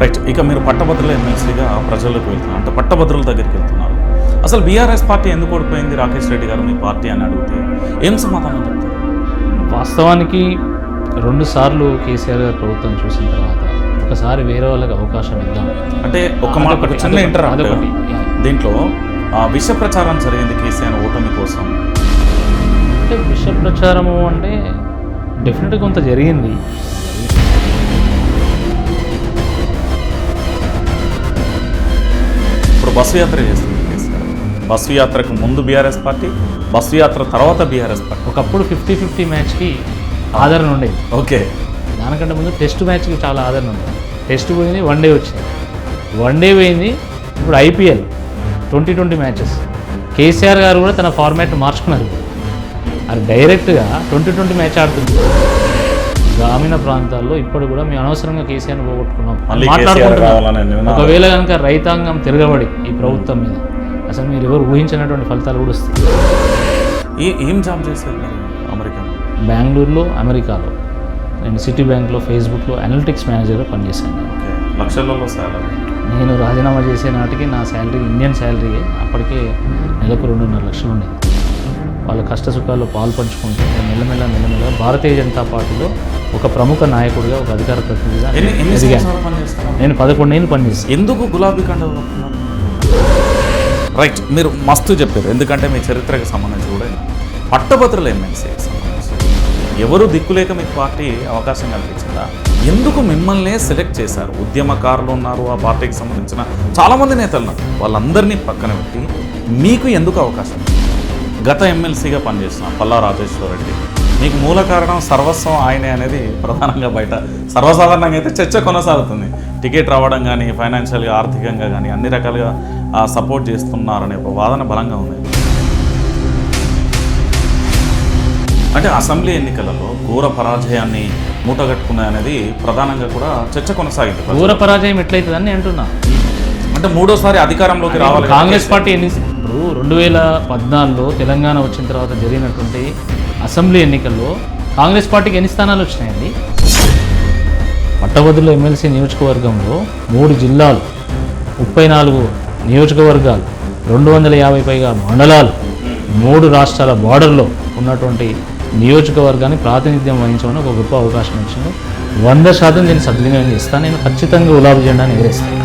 Right ఇక మీరు పట్టభద్రుల ఎమ్మెల్సీగా ప్రజల్లోకి వెళ్తున్నారు. అంటే పట్టభద్రుల దగ్గరికి వెళ్తున్నారు. అసలు బీఆర్ఎస్ పార్టీ ఎందుకు ఓడిపోయింది? రాకేష్ రెడ్డి గారు మీ పార్టీ అని అడిగితే ఏం సమాధానం చెప్తారు? వాస్తవానికి రెండు సార్లు కేసీఆర్ గారు ప్రభుత్వం చూసిన తర్వాత ఒకసారి వేరే వాళ్ళకి అవకాశం ఇద్దాం. అంటే ఒక మాట చిన్న ఇంటర్ అదొకటి. దీంట్లో ఆ, విష ప్రచారం జరిగింది కేసీఆర్ ఓటమి కోసం. అంటే విష ప్రచారము అంటే డెఫినెట్గా కొంత జరిగింది. బస్సు యాత్ర చేస్తుంది కేసీఆర్ బస్సు యాత్రకు ముందు బీఆర్ఎస్ పార్టీ బస్సు యాత్ర తర్వాత బీఆర్ఎస్ పార్టీ. ఒకప్పుడు ఫిఫ్టీ ఫిఫ్టీ మ్యాచ్కి ఆదరణ ఉండేది. ఓకే. దానికంటే ముందు టెస్ట్ మ్యాచ్కి చాలా ఆదరణ ఉంది టెస్ట్ పోయింది వన్ డే వచ్చింది. వన్ డే పోయింది ఇప్పుడు IPL twenty twenty matches. KCR గారు కూడా తన ఫార్మాట్ మార్చుకున్నారు. అది డైరెక్ట్గా ట్వంటీ ట్వంటీ మ్యాచ్ ఆడుతుంది. గ్రామీణ ప్రాంతాల్లో ఇప్పుడు కూడా మేము అనవసరంగా పోగొట్టుకున్నాం. కేసీఆర్ నినాదం. ఒకవేళ కనుక రైతాంగం తిరగబడి ఈ ప్రభుత్వం మీద అసలు మీరు ఎవరు ఊహించినటువంటి ఫలితాలు కూడా వస్తాయి. ఏ ఏం జాబ్ మీరు అమెరికా? బెంగళూరులో అమెరికాలో. నేను సిటీ బ్యాంక్లో ఫేస్బుక్లో అనలిటిక్స్ మేనేజర్గా పనిచేశాను. లక్షలలో సాలరీ. నేను రాజీనామా చేసే నాటికి నా శాలరీ ఇండియన్ శాలరీ అప్పటికే నెలకు రెండున్నర లక్షలు ఉండేది. వాళ్ళ కష్ట సుఖాల్లో పాలు పంచుకుంటూ మెల్లమెల్ల మెల్లమెల్ల భారతీయ జనతా పార్టీలో ఒక ప్రముఖ నాయకుడిగా ఒక అధికార ప్రతినిధిగా నేను పదకొండేళ్ళు పనిచేస్తాను ఎందుకు గులాబీ కండలు కప్పుకున్నారు రైట్ మీరు మస్తు చెప్పారు. ఎందుకంటే మీ చరిత్రకు సంబంధించి కూడా పట్టభద్రుల ఎమ్మెల్సీకి సంబంధించి. ఎవరు దిక్కులేక మీకు పార్టీ అవకాశం కల్పించిందా? ఎందుకు మిమ్మల్నే సెలెక్ట్ చేశారు? ఉద్యమకారులు ఉన్నారు ఆ పార్టీకి సంబంధించిన చాలామంది నేతలు ఉన్నారు. వాళ్ళందరినీ పక్కన పెట్టి మీకు ఎందుకు అవకాశం? గత ఎమ్మెల్సీగా పనిచేసిన పల్లా రాజేశ్వర రెడ్డి మీకు మూల కారణం సర్వస్వం ఆయనే అనేది ప్రధానంగా బయట. సర్వసాధారణంగా అయితే చర్చ కొనసాగుతుంది. టికెట్ రావడం కానీ ఫైనాన్షియల్గా ఆర్థికంగా కానీ అన్ని రకాలుగా సపోర్ట్ చేస్తున్నారనే ఒక వాదన బలంగా ఉంది. అంటే అసెంబ్లీ ఎన్నికలలో ఘోర పరాజయాన్ని మూటగట్టుకున్నాయి అనేది ప్రధానంగా కూడా చర్చ కొనసాగింది. ఘోర పరాజయం ఎట్లయితుందని నేను అంటున్నా. అంటే మూడోసారి అధికారంలోకి రావాలి. కాంగ్రెస్ పార్టీ ఎన్ని ఇప్పుడు రెండు వేల పద్నాలుగులో తెలంగాణ వచ్చిన తర్వాత జరిగినటువంటి అసెంబ్లీ ఎన్నికల్లో కాంగ్రెస్ పార్టీకి ఎన్ని స్థానాలు వచ్చినాయండి? పట్టభద్రుల ఎమ్మెల్సీ నియోజకవర్గంలో మూడు జిల్లాలు ముప్పై నాలుగు నియోజకవర్గాలు రెండు వందల యాభై పైగా మండలాలు మూడు రాష్ట్రాల బార్డర్లో ఉన్నటువంటి నియోజకవర్గాన్ని ప్రాతినిధ్యం వహించమని ఒక గొప్ప అవకాశం ఇచ్చింది వంద శాతం దీన్ని సద్వినియోగం చేస్తాను. నేను ఖచ్చితంగా గులాబీ జెండాను ఎగరేస్తాను.